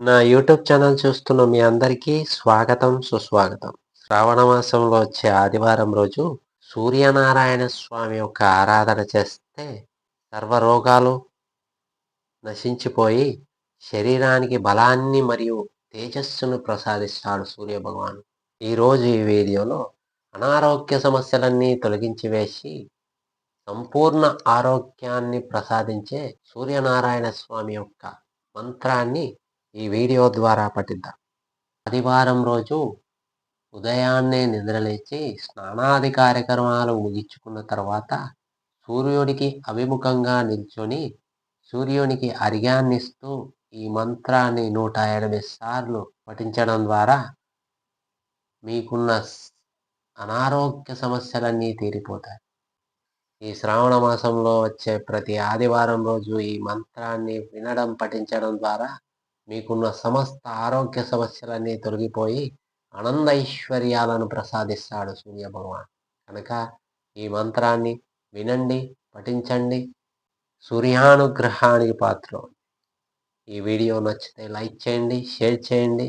నా YouTube channel చూస్తున్న మీ అందరికీ స్వాగతం సుస్వాగతం. శ్రావణ మాసంలో వచ్చే ఆదివారం రోజు సూర్యనారాయణ స్వామి యొక్క ఆరాధన చేస్తే సర్వరోగాలు నశించిపోయి శరీరానికి బలాన్ని మరియు తేజస్సును ప్రసాదిస్తాడు సూర్యభగవాను ఈరోజు ఈ వీడియోలో అనారోగ్య సమస్యలన్నీ తొలగించి వేసి సంపూర్ణ ఆరోగ్యాన్ని ప్రసాదించే సూర్యనారాయణ స్వామి యొక్క మంత్రాన్ని ఈ వీడియో ద్వారా పఠిద్దాం ఆదివారం రోజు ఉదయాన్నే నిద్రలేచి స్నానాది కార్యక్రమాలు ముగించుకున్న తర్వాత సూర్యుడికి అభిముఖంగా నిల్చొని సూర్యునికి అరిగాన్నిస్తూ ఈ మంత్రాన్ని నూట ఎనభై సార్లు పఠించడం ద్వారా మీకున్న అనారోగ్య సమస్యలన్నీ తీరిపోతాయి. ఈ శ్రావణ మాసంలో వచ్చే ప్రతి ఆదివారం రోజు ఈ మంత్రాన్ని వినడం పఠించడం ద్వారా మీకున్న సమస్త ఆరోగ్య సమస్యలన్నీ తొలగిపోయి ఆనంద ఐశ్వర్యాలను ప్రసాదిస్తాడు సూర్య భగవాన్. కనుక ఈ మంత్రాన్ని వినండి పఠించండి. సూర్యానుగ్రహానికి పాత్ర ఈ వీడియో నచ్చితే లైక్ చేయండి షేర్ చేయండి.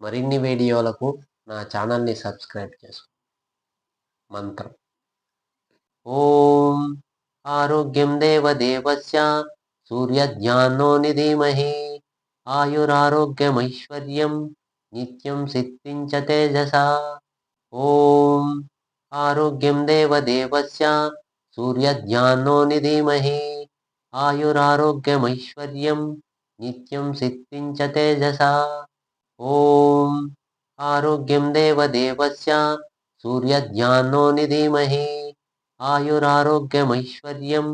మరిన్ని వీడియోలకు నా ఛానల్ని సబ్స్క్రైబ్ చేసుకో మంత్రం. ఓం ఆరోగ్యం దేవదేవస్య సూర్యజ్ఞానో నిధీమహి. ఆయురారోగ్యమైశ్వర్యం నిత్యం సిద్ధించ తేజస ఓం ఆరోగ్యం దేవదేవస్య సూర్యజ్ఞానో నిధీమహి ఆయురారోగ్యమైశ్వర్యం నిత్యం సిద్ధించ తేజస ఓం ఆరోగ్యం దేవదేవస్య సూర్యజ్ఞానో నిధీమహి ఆయురారోగ్యమైశ్వర్యం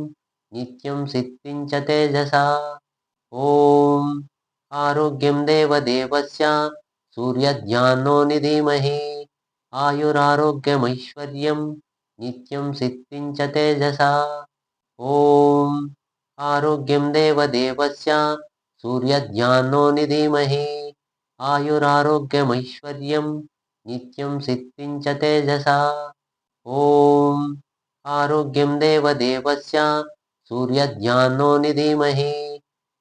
నిత్యం సిద్ధించ తేజస ఓం ఆరోగ్యం దేవదేవస్య. సూర్యజ్ఞానో నిధీమహి. ఆయురారోగ్యమైశ్వర్యం నిత్యం సిద్ధించ తేజస. ఓం ఆరోగ్యం దేవదేవస్య. సూర్యజ్ఞానో నిధీమహి. ఆయురారోగ్యమైశ్వర్యం నిత్యం సిద్ధించ తేజస. ఓం ఆరోగ్యం దేవదేవస్య. సూర్యజ్ఞానో నిధీమహి.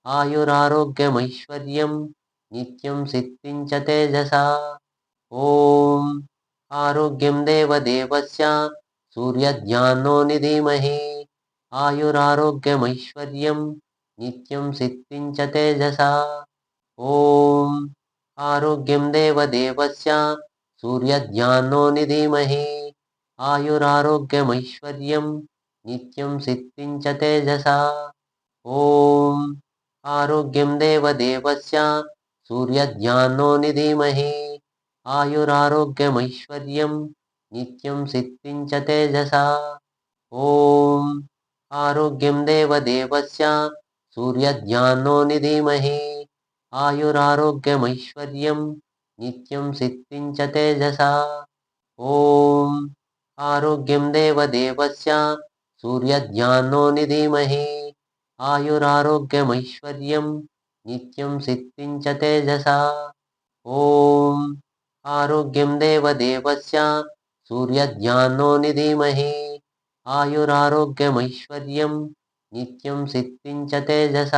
ఆయురారోగ్యమైశ్వర్యం నిత్యం సిద్ధించ తేజస ఓం ఆరోగ్యం దేవదేవస్య సూర్యజ్ఞానో నిధీమహి ఆయురారోగ్యమైశ్వర్యం నిత్యం సిద్ధించ తేజస ఓం ఆరోగ్యం దేవదేవస్య సూర్యజ్ఞానో నిధీమహి ఆయురారోగ్యమైశ్వర్యం నిత్యం సిద్ధించ తేజస ఓం ఆరోగ్యం దేవదేవస్య సూర్యజ్ఞానో నిధీమహి. ఆయురారోగ్యమైశ్వర్యం నిత్యం సిద్ధించ తేజస. ఓం ఆరోగ్యం దేవదేవస్య సూర్యజ్ఞానో నిధీమహి. ఆయురారోగ్యమైశ్వర్యం నిత్యం సిద్ధించ తేజస. ఓం ఆరోగ్యం దేవదేవస్య సూర్యజ్ఞానో నిధీమహి. ఆయురారోగ్యమైశ్వర్యం నిత్యం సిద్ధించ తేజస. ఓం ఆరోగ్యం దేవదేవస్య సూర్యజ్ఞానో నిధీమహి. ఆయురారోగ్యమైశ్వర్యం నిత్యం సిద్ధించ తేజస.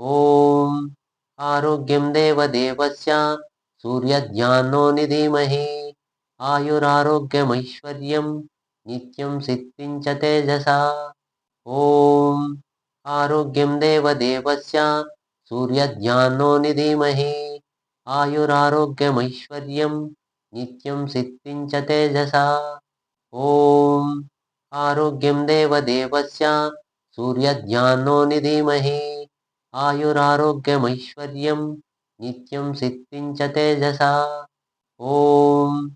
ఓం ఆరోగ్యం దేవదేవస్య సూర్యజ్ఞానో నిధీమహి. ఆయురారోగ్యమైశ్వర్యం నిత్యం సిద్ధించ తేజస. ఓం ఆరోగ్యం దేవదేవస్య సూర్యజ్ఞానో నిధీమహి. ఆయురారోగ్యమైశ్వర్యం నిత్యం సిద్ధించ తేజస. ఓం ఆరోగ్యం దేవదేవస్య సూర్యజ్ఞానో నిధీమహి. ఆయురారోగ్యమైశ్వర్యం నిత్యం సిద్ధించ తేజస. ఓం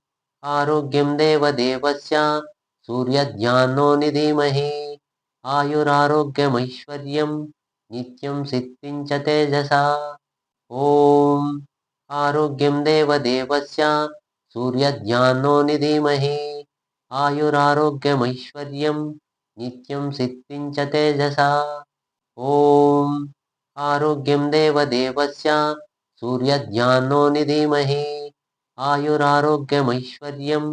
ఆరోగ్యం దేవదేవస్య సూర్యజ్ఞానో నిధీమహి. ఆయురారోగ్యమైశ్వర్యం నిత్యం సిద్ధించ తేజస ఓం ఆరోగ్యం దేవదేవస్య సూర్యజ్ఞానో నిధీమహి ఆయురారోగ్యమైశ్వర్యం నిత్యం సిద్ధించ తేజస ఓం ఆరోగ్యం దేవదేవస్య సూర్యజ్ఞానో నిధీమహి ఆయురారోగ్యమైశ్వర్యం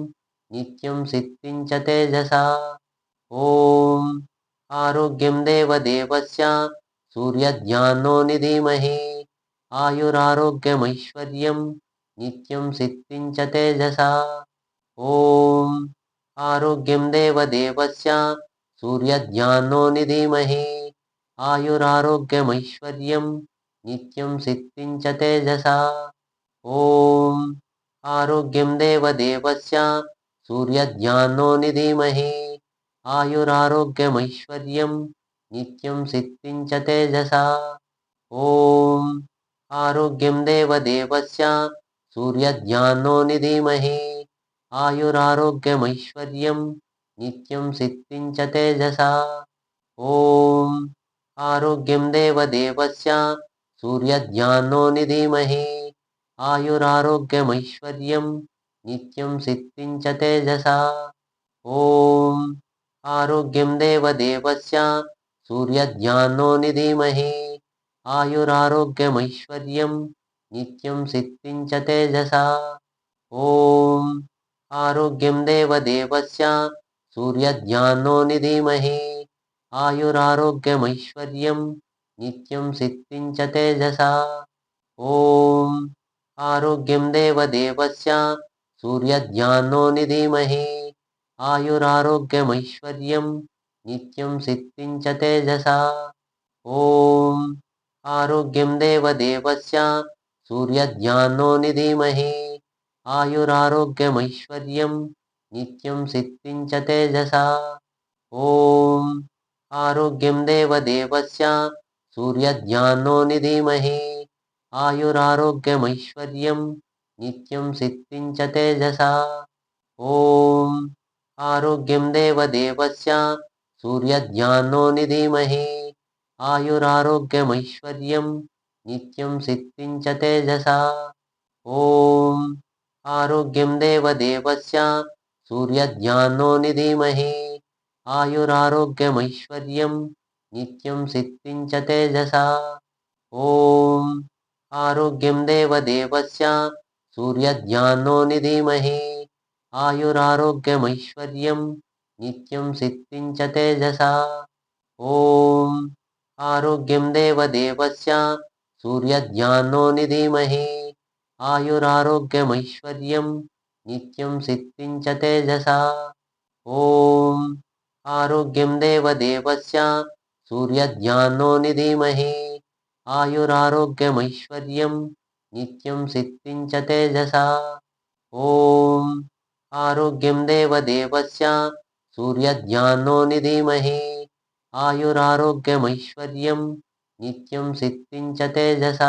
నిత్యం సిద్ధించ తేజస ఓం ఆరోగ్యం దేవదేవస్య సూర్యజ్ఞానో నిధీమహి ఆయురారోగ్యమైశ్వర్యం నిత్యం సిద్ధించ తేజస. ఓం ఆరోగ్యం దేవదేవస్య సూర్యజ్ఞానో ధీమహి ఆయురారోగ్యమైశ్వర్యం నిత్యం సిద్ధించ తేజస. ఓం ఆరోగ్యం దేవదేవస్య సూర్యజ్ఞానో ధీమహి ఆయురారోగ్యమైశ్వర్యం నిత్యం సిద్ధించ తేజస ఓం ఆరోగ్యం దేవదేవస్య సూర్యజ్ఞానో ధీమహి ఆయురారోగ్యమైశ్వర్యం నిత్యం సిద్ధించ తేజస ఓం ఆరోగ్యం దేవదేవస్య సూర్యజ్ఞానో ధీమహి ఆయురారోగ్యమైశ్వర్యం నిత్యం సిద్ధించ తేజస ఓం ఆరోగ్యం దేవదేవస్య సూర్యజ్ఞానో ధీమహి ఆయురారోగ్యమైశ్వర్యం నిత్యం సిద్ధించ తేజస. ఓం ఆరోగ్యం దేవదేవస్య సూర్యజ్ఞానో ధీమహి ఆయురారోగ్యమైశ్వర్యం నిత్యం సిద్ధించ తేజస. ఓం ఆరోగ్యం దేవదేవస్య సూర్యజ్ఞానో ధీమహి ఆయురారోగ్యమైశ్వర్యం నిత్యం సిద్ధించ తేజస ఓం ఆరోగ్యం దేవదేవస్య సూర్యజ్ఞానో ధీమహి ఆయురారోగ్యమైశ్వర్యం నిత్యం సిద్ధించ తేజస ఓం ఆరోగ్యం దేవదేవస్య సూర్యజ్ఞానో ధీమహి ఆయురారోగ్యమైశ్వర్యం నిత్యం సిద్ధించ తేజస ఓం ఆరోగ్యం దేవదేవస్య సూర్యజ్ఞానో ధీమహి ఆయురారోగ్యమైశ్వర్యం నిత్యం సిద్ధించ తేజస. ఓం ఆరోగ్యం దేవదేవస్య సూర్యజ్ఞానో ధీమహి ఆయురారోగ్యమైశ్వర్యం నిత్యం సిద్ధించ తేజస. ఓం ఆరోగ్యం దేవదేవస్య సూర్యజ్ఞానో ధీమహి ఆయురారోగ్యమైశ్వర్యం నిత్యం సిద్ధించ తేజస ఓం ఆరోగ్యం దేవదేవస్య సూర్యజ్ఞానో ధీమహి ఆయురారోగ్యమైశ్వర్యం నిత్యం సిద్ధించ తేజస ఓం ఆరోగ్యం దేవదేవస్య సూర్యజ్ఞానో ధీమహి ఆయురారోగ్యమైశ్వర్యం నిత్యం సిద్ధించ తేజస ఓం ఆరోగ్యం దేవదేవస్య సూర్యజ్ఞానో ధీమహి ఆయురారోగ్యమైశ్వర్యం నిత్యం సిద్ధించ తేజస.